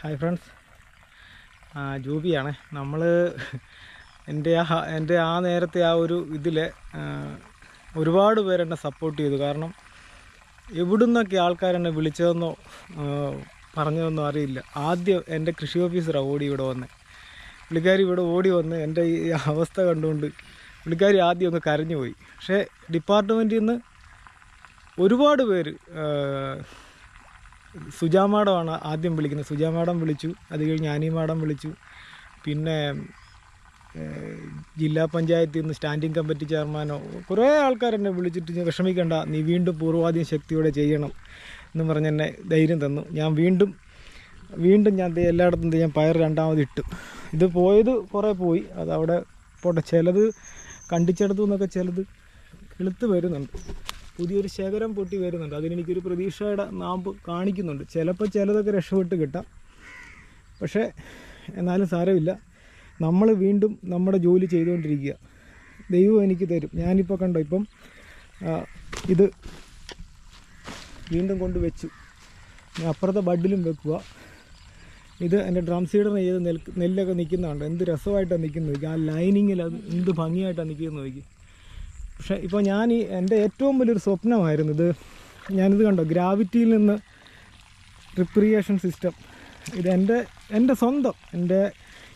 Hi friends. ജൂബിയാണ്. നമ്മൾ എന്റെ ആ എന്റെ ആ നേരത്തെ ആ ഒരു ഇതിൽ ഒരുപാട് പേരെന്നെ സപ്പോർട്ട് ചെയ്തു. കാരണം എവിടുന്നൊക്കെ ആൾക്കാരെന്നെ വിളിച്ചതെന്നോ പറഞ്ഞതെന്നോ അറിയില്ല. ആദ്യം എന്റെ കൃഷി ഓഫീസറാണ് ഓടി ഇവിടെ വന്നത് പുള്ളിക്കാരി ഇവിടെ ഓടി വന്ന് എന്റെ ഈ അവസ്ഥ കണ്ടുകൊണ്ട് പുള്ളിക്കാരി ആദ്യം ഒന്ന് കരഞ്ഞു പോയി. പക്ഷേ ഡിപ്പാർട്ട്മെന്റിൽ നിന്ന് ഒരുപാട് പേര് സുജാ മാഡമാണ് ആദ്യം വിളിക്കുന്നത്. സുജാ മാഡം വിളിച്ചു. അത് കഴിഞ്ഞ് ആനി മാഡം വിളിച്ചു. പിന്നെ ജില്ലാ പഞ്ചായത്തിൽ നിന്ന് സ്റ്റാൻഡിംഗ് കമ്മിറ്റി ചെയർമാനോ കുറേ ആൾക്കാർ എന്നെ വിളിച്ചിട്ട് വിഷമിക്കണ്ട നീ വീണ്ടും പൂർവാധീന ശക്തിയോടെ ചെയ്യണം എന്ന് പറഞ്ഞ് എന്നെ ധൈര്യം തന്നു. ഞാൻ വീണ്ടും വീണ്ടും ഞാൻ എല്ലായിടത്തും ഞാൻ പയർ രണ്ടാമത് ഇട്ടു. ഇത് പോയത് കുറേ പോയി. അത് അവിടെ പോട്ടെ. ചിലത് കണ്ടിച്ചെടുത്തു എന്നൊക്കെ ചിലത് കിളുത്ത് വരുന്നുണ്ട്. പുതിയൊരു ശേഖരം പൊട്ടി വരുന്നുണ്ട്. അതിനെനിക്കൊരു പ്രതീക്ഷയുടെ നാമ്പ് കാണിക്കുന്നുണ്ട്. ചിലപ്പോൾ ചിലതൊക്കെ രക്ഷപ്പെട്ട് കിട്ടാം. പക്ഷേ എന്നാലും സാരമില്ല. നമ്മൾ വീണ്ടും നമ്മുടെ ജോലി ചെയ്തുകൊണ്ടിരിക്കുക. ദൈവം എനിക്ക് തരും. ഞാനിപ്പോൾ കണ്ടോ ഇപ്പം ഇത് വീണ്ടും കൊണ്ട് വെച്ചു ഞാൻ അപ്പുറത്തെ ബഡിലും വെക്കുക. ഇത് എന്റെ ഡ്രം സീഡർ ചെയ്ത് നെൽ നെല്ലൊക്കെ നിൽക്കുന്നതുണ്ട് എന്ത് രസമായിട്ടാണ് നിൽക്കുന്നത് ആ ലൈനിങ്ങിൽ അത് എന്ത് ഭംഗിയായിട്ടാണ് നിൽക്കുന്നത് നോക്കി. പക്ഷേ ഇപ്പോൾ ഞാൻ ഈ എന്റെ ഏറ്റവും വലിയൊരു സ്വപ്നമായിരുന്നു ഇത്. ഞാനിത് കണ്ടോ? ഗ്രാവിറ്റിയിൽ നിന്ന് റിപ്രിയേഷൻ സിസ്റ്റം. ഇത് എന്റെ എന്റെ സ്വന്തം എന്റെ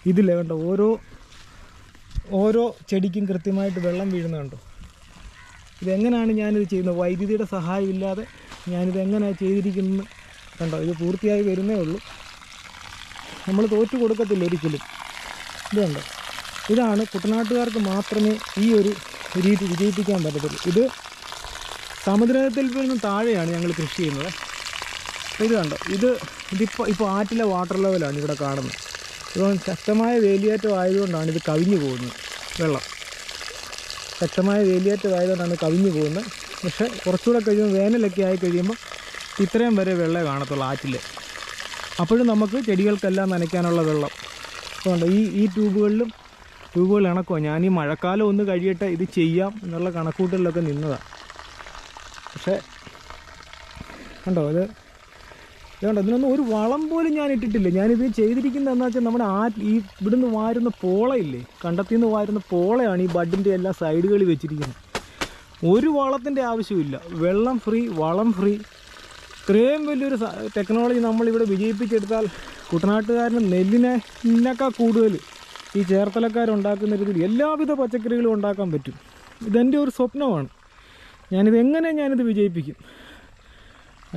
ഇതിൽ കണ്ടോ? ഓരോ ഓരോ ചെടിക്കും കൃത്യമായിട്ട് വെള്ളം വീഴുന്നുണ്ടോ ഇതെങ്ങനെയാണ് ഞാനിത് ചെയ്യുന്നത്? വൈദ്യുതിയുടെ സഹായമില്ലാതെ ഞാനിത് എങ്ങനെയാണ് ചെയ്തിരിക്കുന്നത് കണ്ടോ? ഇത് പൂർത്തിയായി വരുന്നേ ഉള്ളൂ. നമ്മൾ തോറ്റു കൊടുക്കത്തില്ല ഒരിക്കലും. ഇത് കണ്ടോ? ഇതാണ് കുട്ടനാട്ടുകാർക്ക് മാത്രമേ ഈ ഒരു രീതി വിജയിപ്പിക്കാൻ പറ്റത്തുള്ളൂ ഇത് സമുദ്രത്തിൽ നിന്നും താഴെയാണ് ഞങ്ങൾ കൃഷി ചെയ്യുന്നത്. ഇത് കണ്ടോ? ഇത് ഇതിപ്പോൾ ഇപ്പോൾ ആറ്റിലെ വാട്ടർ ലെവലാണ് ഇവിടെ കാണുന്നത്. ഇപ്പം ശക്തമായ വേലിയേറ്റം ആയതുകൊണ്ടാണ് ഇത് കവിഞ്ഞു പോകുന്നത്. വെള്ളം. ശക്തമായ വേലിയേറ്റം ആയതുകൊണ്ടാണ് കവിഞ്ഞു പോകുന്നത്. പക്ഷേ കുറച്ചുകൂടെ കഴിയുമ്പോൾ വേനലൊക്കെ ആയി കഴിയുമ്പോൾ ഇത്രയും വരെ വെള്ളമേ കാണത്തുള്ളൂ ആറ്റിൽ അപ്പോഴും നമുക്ക് ചെടികൾക്കെല്ലാം നനയ്ക്കാനുള്ള വെള്ളം. അതുകൊണ്ട് ഈ ഈ ട്യൂബുകളിലും ട്യൂബുകൾ ഇണക്കോ ഞാൻ ഈ മഴക്കാലം ഒന്ന് കഴിയട്ടെ ഇത് ചെയ്യാം എന്നുള്ള കണക്കൂട്ടലിലൊക്കെ നിന്നതാണ് പക്ഷേ കണ്ടോ ഇത് ഇതുകൊണ്ട് ഇതിനൊന്നും ഒരു വളം പോലും ഞാൻ ഇട്ടിട്ടില്ല. ഞാനിത് ചെയ്തിരിക്കുന്നത് എന്താ വെച്ചാൽ നമ്മുടെ ആ ഈ ഇവിടുന്ന് വാരുന്ന പോളയില്ലേ കണ്ടത്തിൽ നിന്ന് വാരുന്ന പോളയാണ് ഈ ബഡിന്റെ എല്ലാ സൈഡുകളിൽ വെച്ചിരിക്കുന്നത്. ഒരു വളത്തിന്റെ ആവശ്യമില്ല വെള്ളം ഫ്രീ വളം ഫ്രീ. ഇത്രയും വലിയൊരു ടെക്നോളജി നമ്മളിവിടെ വിജയിപ്പിച്ചെടുത്താൽ നെല്ലിനെ ഇതിനേക്കാൾ കൂടുതൽ ഈ ചേർത്തലക്കാരുണ്ടാക്കുന്ന രീതിയിൽ എല്ലാവിധ പച്ചക്കറികളും ഉണ്ടാക്കാൻ പറ്റും. ഇതെന്റെ ഒരു സ്വപ്നമാണ്. ഞാനിത് എങ്ങനെ ഞാനിത് വിജയിപ്പിക്കും?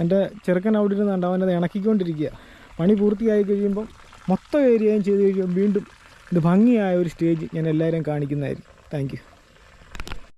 എന്റെ ചെറുക്കൻ അവിടെ ഇരുന്നുണ്ട് അവനത് ഇണക്കിക്കൊണ്ടിരിക്കുക. പണി പൂർത്തിയായി കഴിയുമ്പം മൊത്തം ഏരിയയും ചെയ്ത് കഴിയുമ്പോൾ വീണ്ടും ഇത് ഭംഗിയായ ഒരു സ്റ്റേജ് ഞാൻ എല്ലാവരെയും കാണിക്കുന്നതായിരിക്കും. താങ്ക്